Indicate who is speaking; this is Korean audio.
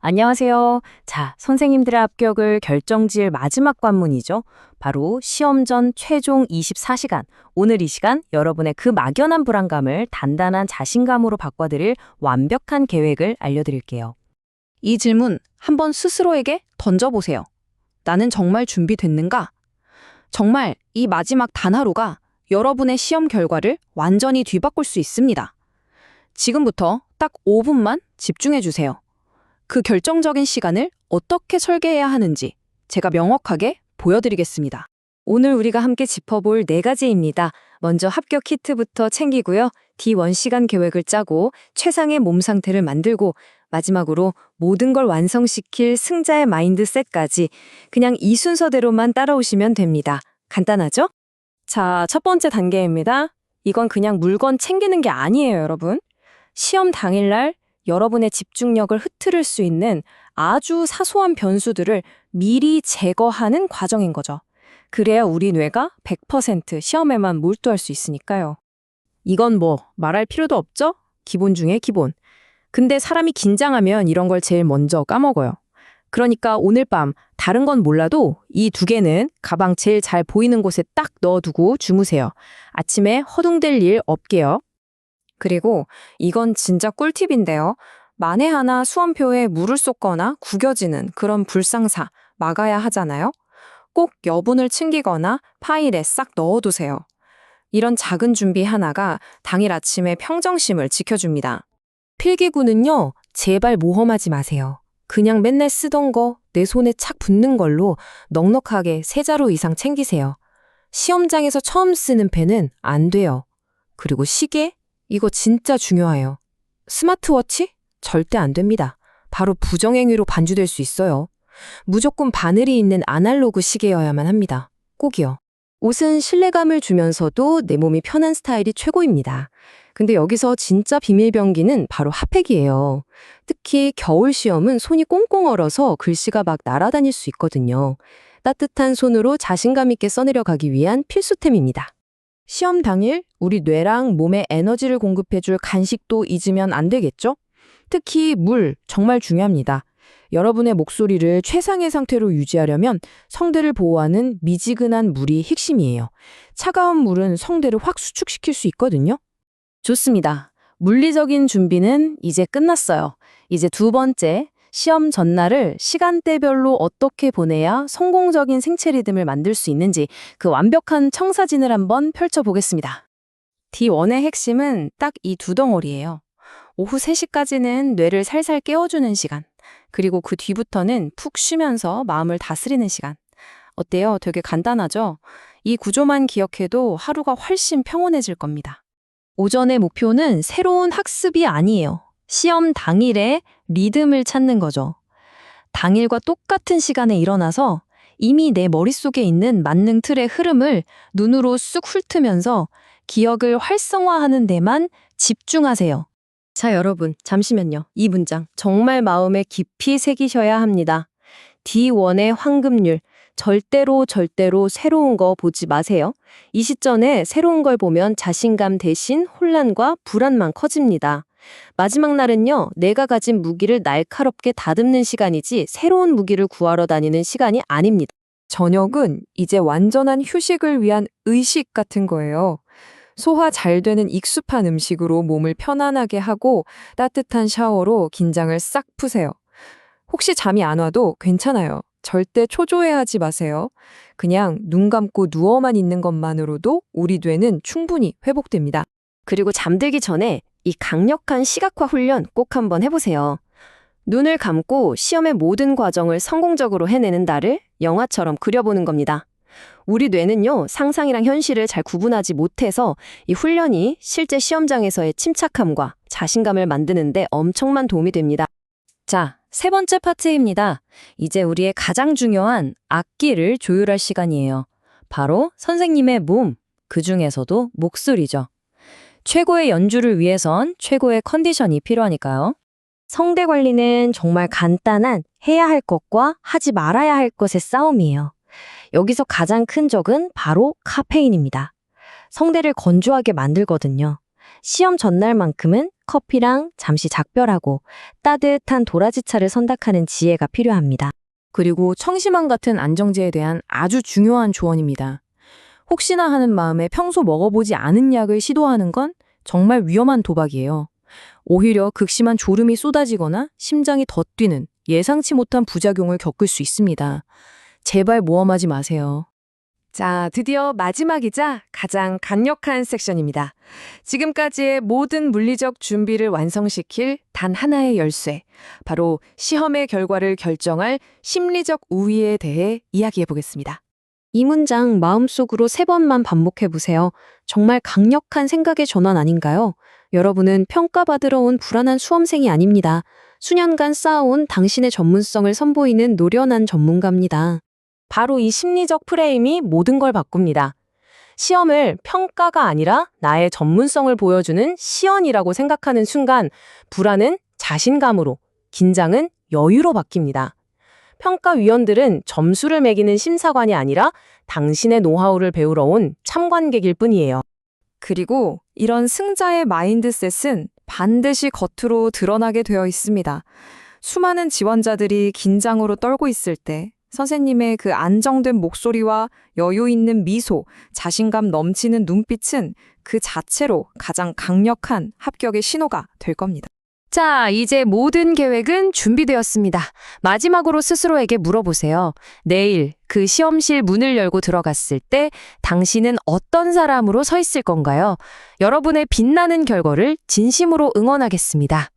Speaker 1: 안녕하세요. 자, 선생님들의 합격을 결정지을 마지막 관문이죠. 바로 시험 전 최종 24시간. 오늘 이 시간 여러분의 그 막연한 불안감을 단단한 자신감으로 바꿔드릴 완벽한 계획을 알려드릴게요.
Speaker 2: 이 질문 한번 스스로에게 던져보세요. 나는 정말 준비됐는가? 정말 이 마지막 단 하루가 여러분의 시험 결과를 완전히 뒤바꿀 수 있습니다. 지금부터 딱 5분만 집중해 주세요. 그 결정적인 시간을 어떻게 설계해야 하는지 제가 명확하게 보여드리겠습니다.
Speaker 1: 오늘 우리가 함께 짚어볼 네 가지입니다. 먼저 합격 키트부터 챙기고요. D1 시간 계획을 짜고 최상의 몸 상태를 만들고 마지막으로 모든 걸 완성시킬 승자의 마인드셋까지 그냥 이 순서대로만 따라오시면 됩니다. 간단하죠? 자, 첫 번째 단계입니다. 이건 그냥 물건 챙기는 게 아니에요, 여러분. 시험 당일날 여러분의 집중력을 흐트릴 수 있는 아주 사소한 변수들을 미리 제거하는 과정인 거죠. 그래야 우리 뇌가 100% 시험에만 몰두할 수 있으니까요. 이건 뭐 말할 필요도 없죠? 기본 중에 기본. 근데 사람이 긴장하면 이런 걸 제일 먼저 까먹어요. 그러니까 오늘 밤 다른 건 몰라도 이 두 개는 가방 제일 잘 보이는 곳에 딱 넣어두고 주무세요. 아침에 허둥댈 일 없게요. 그리고 이건 진짜 꿀팁인데요. 만에 하나 수험표에 물을 쏟거나 구겨지는 그런 불상사 막아야 하잖아요. 꼭 여분을 챙기거나 파일에 싹 넣어두세요. 이런 작은 준비 하나가 당일 아침에 평정심을 지켜줍니다. 필기구는요, 제발 모험하지 마세요. 그냥 맨날 쓰던 거 내 손에 착 붙는 걸로 넉넉하게 세 자루 이상 챙기세요. 시험장에서 처음 쓰는 펜은 안 돼요. 그리고 시계? 이거 진짜 중요해요. 스마트워치? 절대 안 됩니다. 바로 부정행위로 반주될 수 있어요. 무조건 바늘이 있는 아날로그 시계여야만 합니다. 꼭이요. 옷은 신뢰감을 주면서도 내 몸이 편한 스타일이 최고입니다. 근데 여기서 진짜 비밀병기는 바로 핫팩이에요. 특히 겨울 시험은 손이 꽁꽁 얼어서 글씨가 막 날아다닐 수 있거든요. 따뜻한 손으로 자신감 있게 써내려 가기 위한 필수템입니다. 시험 당일 우리 뇌랑 몸에 에너지를 공급해줄 간식도 잊으면 안 되겠죠? 특히 물 정말 중요합니다. 여러분의 목소리를 최상의 상태로 유지하려면 성대를 보호하는 미지근한 물이 핵심이에요. 차가운 물은 성대를 확 수축시킬 수 있거든요. 좋습니다. 물리적인 준비는 이제 끝났어요. 이제 두 번째, 시험 전날을 시간대별로 어떻게 보내야 성공적인 생체 리듬을 만들 수 있는지 그 완벽한 청사진을 한번 펼쳐보겠습니다. D1의 핵심은 딱 이 두 덩어리예요. 오후 3시까지는 뇌를 살살 깨워주는 시간, 그리고 그 뒤부터는 푹 쉬면서 마음을 다스리는 시간. 어때요? 되게 간단하죠? 이 구조만 기억해도 하루가 훨씬 평온해질 겁니다. 오전의 목표는 새로운 학습이 아니에요. 시험 당일에 리듬을 찾는 거죠. 당일과 똑같은 시간에 일어나서 이미 내 머릿속에 있는 만능 틀의 흐름을 눈으로 쑥 훑으면서 기억을 활성화하는 데만 집중하세요. 자, 여러분, 잠시만요. 이 문장 정말 마음에 깊이 새기셔야 합니다. D1의 황금률. 절대로 절대로 새로운 거 보지 마세요. 이 시점에 새로운 걸 보면 자신감 대신 혼란과 불안만 커집니다. 마지막 날은요, 내가 가진 무기를 날카롭게 다듬는 시간이지 새로운 무기를 구하러 다니는 시간이 아닙니다. 저녁은 이제 완전한 휴식을 위한 의식 같은 거예요. 소화 잘 되는 익숙한 음식으로 몸을 편안하게 하고 따뜻한 샤워로 긴장을 싹 푸세요. 혹시 잠이 안 와도 괜찮아요. 절대 초조해하지 마세요. 그냥 눈 감고 누워만 있는 것만으로도 우리 뇌는 충분히 회복됩니다. 그리고 잠들기 전에 이 강력한 시각화 훈련 꼭 한번 해보세요. 눈을 감고 시험의 모든 과정을 성공적으로 해내는 나를 영화처럼 그려보는 겁니다. 우리 뇌는요, 상상이랑 현실을 잘 구분하지 못해서 이 훈련이 실제 시험장에서의 침착함과 자신감을 만드는데 엄청난 도움이 됩니다. 자, 세 번째 파트입니다. 이제 우리의 가장 중요한 악기를 조율할 시간이에요. 바로 선생님의 몸, 그 중에서도 목소리죠. 최고의 연주를 위해선 최고의 컨디션이 필요하니까요. 성대 관리는 정말 간단한 해야 할 것과 하지 말아야 할 것의 싸움이에요. 여기서 가장 큰 적은 바로 카페인입니다. 성대를 건조하게 만들거든요. 시험 전날만큼은 커피랑 잠시 작별하고 따뜻한 도라지차를 선택하는 지혜가 필요합니다.
Speaker 3: 그리고 청심환 같은 안정제에 대한 아주 중요한 조언입니다. 혹시나 하는 마음에 평소 먹어보지 않은 약을 시도하는 건 정말 위험한 도박이에요. 오히려 극심한 졸음이 쏟아지거나 심장이 더 뛰는 예상치 못한 부작용을 겪을 수 있습니다. 제발 모험하지 마세요.
Speaker 1: 자, 드디어 마지막이자 가장 강력한 섹션입니다. 지금까지의 모든 물리적 준비를 완성시킬 단 하나의 열쇠. 바로 시험의 결과를 결정할 심리적 우위에 대해 이야기해 보겠습니다. 이 문장 마음속으로 세 번만 반복해 보세요. 정말 강력한 생각의 전환 아닌가요? 여러분은 평가받으러 온 불안한 수험생이 아닙니다. 수년간 쌓아온 당신의 전문성을 선보이는 노련한 전문가입니다. 바로 이 심리적 프레임이 모든 걸 바꿉니다. 시험을 평가가 아니라 나의 전문성을 보여주는 시연이라고 생각하는 순간 불안은 자신감으로, 긴장은 여유로 바뀝니다. 평가위원들은 점수를 매기는 심사관이 아니라 당신의 노하우를 배우러 온 참관객일 뿐이에요. 그리고 이런 승자의 마인드셋은 반드시 겉으로 드러나게 되어 있습니다. 수많은 지원자들이 긴장으로 떨고 있을 때 선생님의 그 안정된 목소리와 여유 있는 미소, 자신감 넘치는 눈빛은 그 자체로 가장 강력한 합격의 신호가 될 겁니다. 자, 이제 모든 계획은 준비되었습니다. 마지막으로 스스로에게 물어보세요. 내일 그 시험실 문을 열고 들어갔을 때 당신은 어떤 사람으로 서 있을 건가요? 여러분의 빛나는 결과를 진심으로 응원하겠습니다.